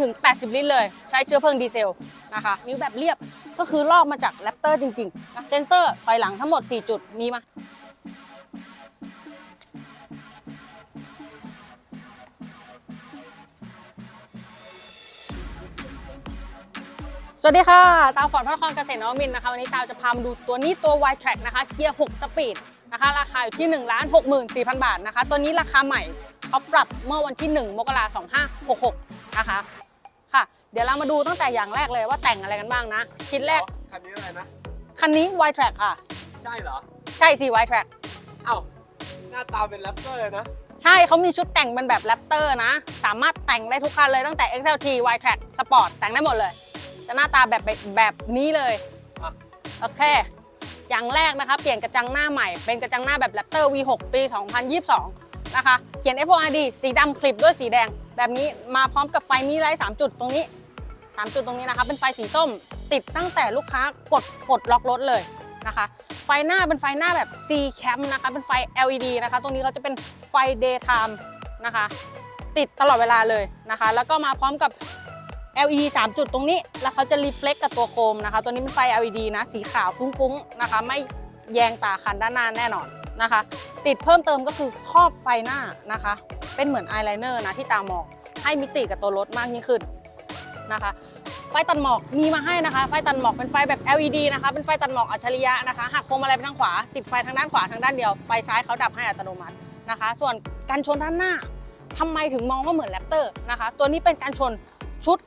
ถึง 80 ลิตรเลย ใช้เชื้อเพลิงดีเซลนะคะ นิ้วแบบเรียบก็คือลอกมาจากแรปเตอร์จริงๆนะเซนเซอร์ถอยหลังทั้งหมด 4 จุดมีมาสวัสดีค่ะ ตาวฟอร์ดพระนครเกษตรนวมินนะคะ วันนี้ตาวจะพามาดูตัวนี้ตัว Y Track นะคะ เกียร์ 6 สปีดนะคะ ราคาอยู่ที่ 1 6 4 0 0 0 บาทนะคะ ตัวนี้ราคาใหม่เขาปรับเมื่อวันที่ 1 มกราคม2566 นะคะ ค่ะ เดี๋ยวเรามาดูตั้งแต่อย่างแรกเลยว่าแต่งอะไรกันบ้างนะ ชิ้นแรก คันนี้อะไรนะ คันนี้ Y Track ค่ะ ใช่เหรอ ใช่สิ Y Track เอ้า หน้าตาเป็นแรปเตอร์เลยนะ ใช่เขามีชุดแต่งเป็นแบบแรปเตอร์นะ สามารถแต่งได้ทุกคันเลยตั้งแต่ XLT Y Track Sport แต่งได้หมดเลย จะหน้าตาแบบแบบแบบนี้เลยอะโอเค อย่างแรกนะคะ เปลี่ยนกระจังหน้าใหม่ เป็นกระจังหน้าแบบ Raptor V6 ปี 2022 นะคะ เขียน FORD สีดำคลิปด้วยสีแดง แบบนี้มาพร้อมกับไฟมีไลท์3จุดตรงนี้ 3 จุดตรงนี้นะคะ เป็นไฟสีส้ม ติดตั้งแต่ลูกค้ากดกดล็อกรถเลยนะคะ ไฟหน้าเป็นไฟหน้าแบบ C cam นะคะ เป็นไฟ LED นะคะ ตรงนี้เขาจะเป็นไฟ daytime นะคะ ติดตลอดเวลาเลยนะคะ แล้วก็มาพร้อมกับ LED 3 จุดตรงนี้ แล้วเขาจะรีเฟล็กกับตัวโคมนะคะ ตัวนี้เป็นไฟ LED นะ สีขาวฟุ้งๆนะคะ ไม่แยงตาคันด้านหน้าแน่นอน นะคะ ติดเพิ่มเติมก็คือครอบไฟหน้านะคะ เป็นเหมือนอายไลเนอร์นะที่ตามองให้มิติกับตัวรถมากยิ่งขึ้นนะคะ ไฟตัดหมอกมีมาให้นะคะ ไฟตัดหมอกเป็นไฟแบบ LED นะคะ เป็นไฟตัดหมอกอัจฉริยะนะคะหักโคมอะไรไปทางขวา ติดไฟทางด้านขวาทางด้านเดียว ไฟซ้ายเขาดับให้อัตโนมัตินะคะ ส่วนการชนด้านหน้าทำไมถึงมองว่าเหมือนแรปเตอร์นะคะ ตัวนี้เป็นการชนชุด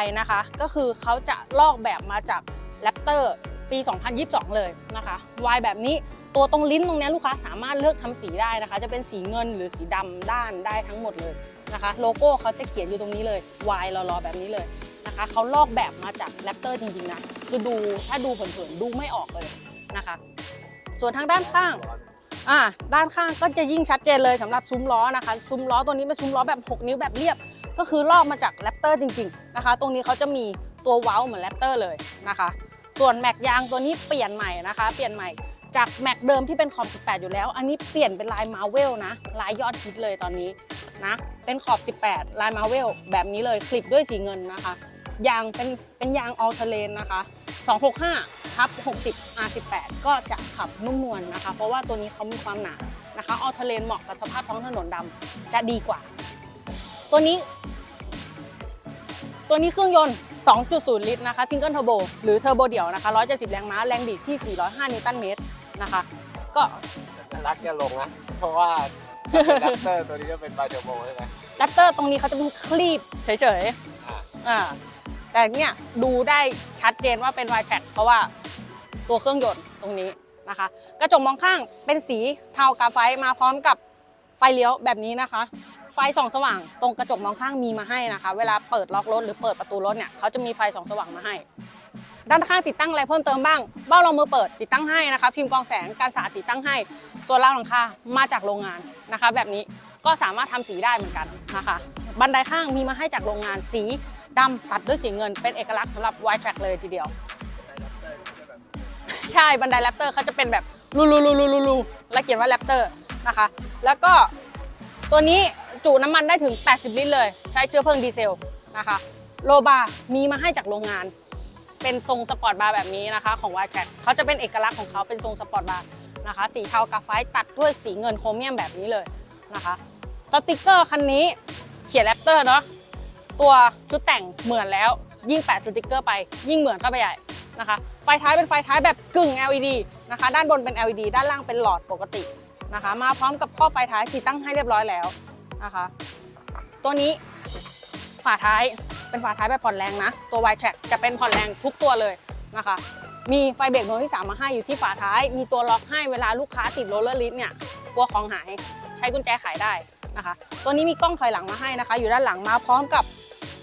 Y นะคะ ก็คือเขาจะลอกแบบมาจากแรปเตอร์ ปี 2022 เลยนะคะ Y แบบนี้ตัวตรงลิ้นตรงนี้ลูกค้าสามารถเลือกทำสีได้นะคะ จะเป็นสีเงินหรือสีดำด้านได้ทั้งหมดเลยนะคะ โลโก้เขาจะเขียนอยู่ตรงนี้เลย Y รอๆแบบนี้เลยนะคะเขาลอกแบบมาจากแรปเตอร์จริงๆนะคือดูถ้าดูเผินๆดูไม่ออกเลยนะคะ ส่วนทางด้านข้างอ่าด้านข้างก็จะยิ่งชัดเจนเลยสำหรับซุ้มล้อนะคะ ซุ้มล้อตัวนี้เป็นซุ้มล้อแบบ 6 นิ้วแบบเรียบ ก็คือลอกมาจากแรปเตอร์จริงๆนะคะ ตรงนี้เขาจะมีตัวเว้าเหมือนแรปเตอร์เลยนะคะ ส่วนแม็กยางตัวนี้เปลี่ยนใหม่นะคะ เปลี่ยนใหม่จากแม็กเดิมที่เป็นขอบ 18 อยู่แล้ว อันนี้เปลี่ยนเป็นลายมาเวลนะ ลายยอดฮิตเลยตอนนี้นะ เป็นขอบ 18 ลายมาเวลแบบนี้เลยคลิปด้วยสีเงินนะคะ ยางเป็นเป็นยางออลเทเลนนะคะ 265ทับ60 R18 ก็จะขับนุ่มนวลนะคะ เพราะว่าตัวนี้เขามีความหนานะคะออลเทเลนเหมาะกับสภาพท้องถนนดำจะดีกว่า ตัวนี้ ตัวนี้เครื่องยนต์ 2.0 ลิตรนะคะซิงเกิลเทอร์โบหรือเทอร์โบเดี่ยวนะคะ 170 แรงม้า แรงบิดที่ 405 นิวตันเมตรนะคะ ก็รักจะลงนะ เพราะว่าแรปเตอร์ตัวนี้จะเป็นไบเดอร์โบใช่ไหมแรปเตอร์ตรงนี้เขาจะเป็นคลีบเฉยๆอ่าอ่าแต่เนี่ยดูได้ชัดเจนว่าเป็น y t r a c เพราะว่าตัวเครื่องยนต์ตรงนี้นะคะ กระจกมองข้างเป็นสีเทากาไฟมาพร้อมกับไฟเลี้ยวแบบนี้นะคะ ไฟส่องสว่าง ตรงกระจกมองข้างมีมาให้นะคะ เวลาเปิดล็อกรถหรือเปิดประตูรถเนี่ยเขาจะมีไฟส่องสว่างมาให้ ด้านข้างติดตั้งอะไรเพิ่มเติมบ้าง เบ้ารองมือเปิดติดตั้งให้นะคะ ฟิล์มกองแสงการสาดติดตั้งให้ส่วนราวหลังคามาจากโรงงานนะคะ แบบนี้ก็สามารถทำสีได้เหมือนกันนะคะ บันไดข้างมีมาให้จากโรงงานสีดำตัดด้วยสีเงิน เป็นเอกลักษณ์สำหรับ Y Track เลยทีเดียว ใช่บันไดแรปเตอร์เขาจะเป็นแบบลูลูลูลูลูลูและเขียนว่าแรปเตอร์นะคะ แล้วก็ตัวนี้ จุน้ำมันได้ถึง 80 ลิตรเลย ใช้เชื้อเพลิงดีเซลนะคะโลบาร์มีมาให้จากโรงงาน เป็นทรงสปอร์ตบาร์แบบนี้นะคะ ของ Y Track เขาจะเป็นเอกลักษณ์ของเขาเป็นทรงสปอร์ตบาร์นะคะสีเทากาไฟตัดด้วยสีเงินโครเมียมแบบนี้เลยนะคะสติกเกอร์คันนี้เขียนแรปเตอร์เนาะตัวชุดแต่งเหมือนแล้ว ยิ่งแปะสติกเกอร์ไป ยิ่งเหมือนเข้าไปใหญ่นะคะไฟท้ายเป็นไฟท้ายแบบกึ่ง LED นะคะ ด้านบนเป็น LED ด้านล่างเป็นหลอดปกตินะคะ มาพร้อมกับข้อไฟท้ายที่ตั้งให้เรียบร้อยแล้ว นะคะ ตัวนี้ฝาท้ายเป็นฝาท้ายแบบผ่อนแรงนะ ตัว Y Track จะเป็นผ่อนแรงทุกตัวเลยนะคะ มีไฟเบรกโนที่ 3 มาให้อยู่ที่ฝาท้าย มีตัวล็อกให้เวลาลูกค้าติดโรลเลอร์ลิฟต์เนี่ยกลัวของหายใช้กุญแจไขได้นะคะ ตัวนี้มีกล้องถอยหลังมาให้นะคะ อยู่ด้านหลังมาพร้อมกับ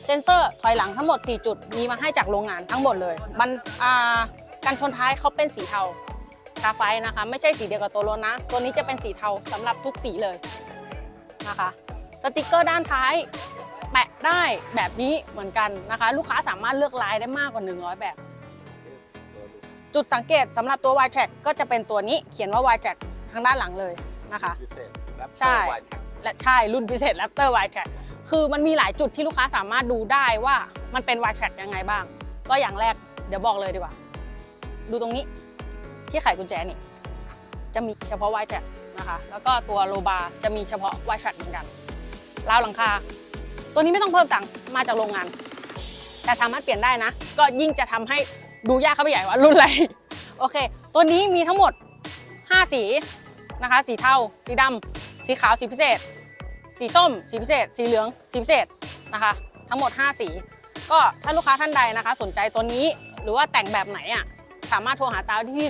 เซ็นเซอร์ถอยหลังทั้งหมด 4 จุด มีมาให้จากโรงงานทั้งหมดเลยมันอ่ากันชนท้ายเขาเป็นสีเทากาไฟนะคะ ไม่ใช่สีเดียวกับตัวรถนะ ตัวนี้จะเป็นสีเทาสำหรับทุกสีเลยนะคะ สติกเกอร์ด้านท้ายแปะได้แบบนี้เหมือนกันนะคะ ลูกค้าสามารถเลือกลายได้มากกว่า 100 แบบ จุดสังเกตสำหรับตัว Y Track ก็จะเป็นตัวนี้เขียนว่า Y Track ทางด้านหลังเลยนะคะ พิเศษแรปเตใช่อร์ไวท์และใช่รุ่นพิเศษ Raptor Y Track คือมันมีหลายจุดที่ลูกค้าสามารถดูได้ว่ามันเป็น Y track ยังไงบ้าง ก็อย่างแรกเดี๋ยวบอกเลยดีกว่า ดูตรงนี้ที่ไขกุญแจนี่ จะมีเฉพาะ Y track นะคะ แล้วก็ตัวโลบาร์จะมีเฉพาะ Y track เหมือนกัน ราวหลังคา ตัวนี้ไม่ต้องเพิ่มตังค์มาจากโรงงาน แต่สามารถเปลี่ยนได้นะ ก็ยิ่งจะทำให้ดูยากเข้าไปใหญ่ว่ารุ่นอะไรโอเค ตัวนี้มีทั้งหมด 5 สีนะคะ สีเทาสีดำสีขาวสีพิเศษ สีส้ม สีพิเศษ สีเหลือง สีพิเศษนะคะ ทั้งหมด 5 สี ก็ถ้าลูกค้าท่านใดนะคะ สนใจตัวนี้หรือว่าแต่งแบบไหนอะสามารถโทรหาตาวที่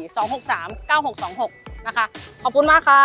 094 263 9626 นะคะ ขอบคุณมากค่ะ